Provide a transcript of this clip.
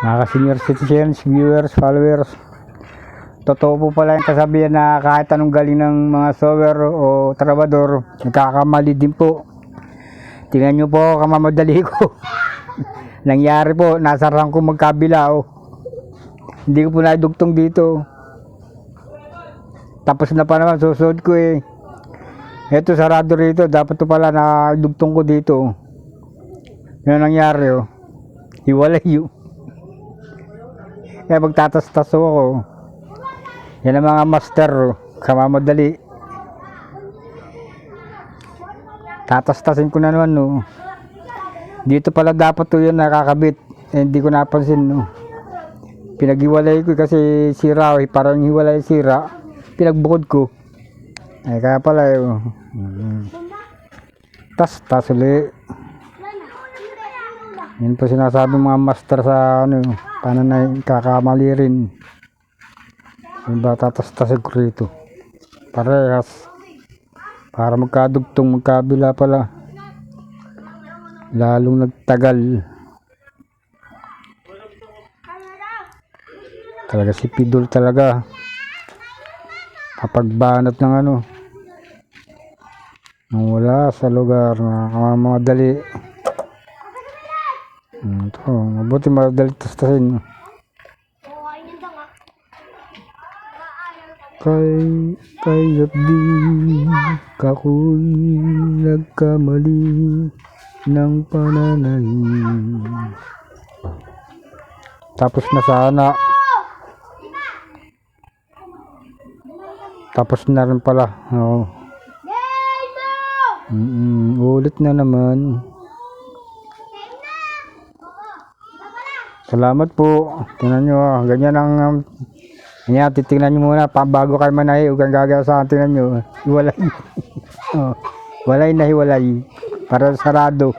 Mga senior citizens, viewers, followers. Totoo po pala yung kasabihan na kahit anong galing ng mga sower o trabador, nagkakamali din po. Tingnan nyo po kamamadali ko. Nangyari po, nasa rang ko magkabila oh. Hindi ko po naidugtong dito. Tapos na pa naman, susunod ko eh. Ito sarado rito, dapat to pala naidugtong ko dito. Yan ang nangyari oh. Hiwalay yun. Kaya magtatas-taso ako. Yan ang mga master, oh. kamamadali. Tatas-tasin ko na naman, no. Dito pala dapat to yun nakakabit. Eh, hindi ko napansin, no. Pinaghiwalay ko kasi sira, eh. parang hiwalay sira. Pinagbukod ko. Ay, kaya pala, eh. oh. Tas, tas ulit. Yan po sinasabi mga master sa ano, paano na kakamali rin. Yung ba tatas-tasig ko. Parehas. Para magkadugtong magkabila pala. Lalong nagtagal. Talaga si Pidol talaga. Kapag banat ng ano. Nang wala sa lugar na mga dali. Ito, mabuti madali tastasin. Kay, kaya't di kako'y nagkamali ng pananahin. Tapos na sana. Tapos na rin pala. Oo. Mm, ulit na naman. Salamat po. Tingnan nyo, ah, ganyan ang um, ganyan, titingnan nyo muna bago kayo manahi huwag kang gagawa sa. Tingnan nyo, hiwalay. oh, walay na hiwalay. Para sarado.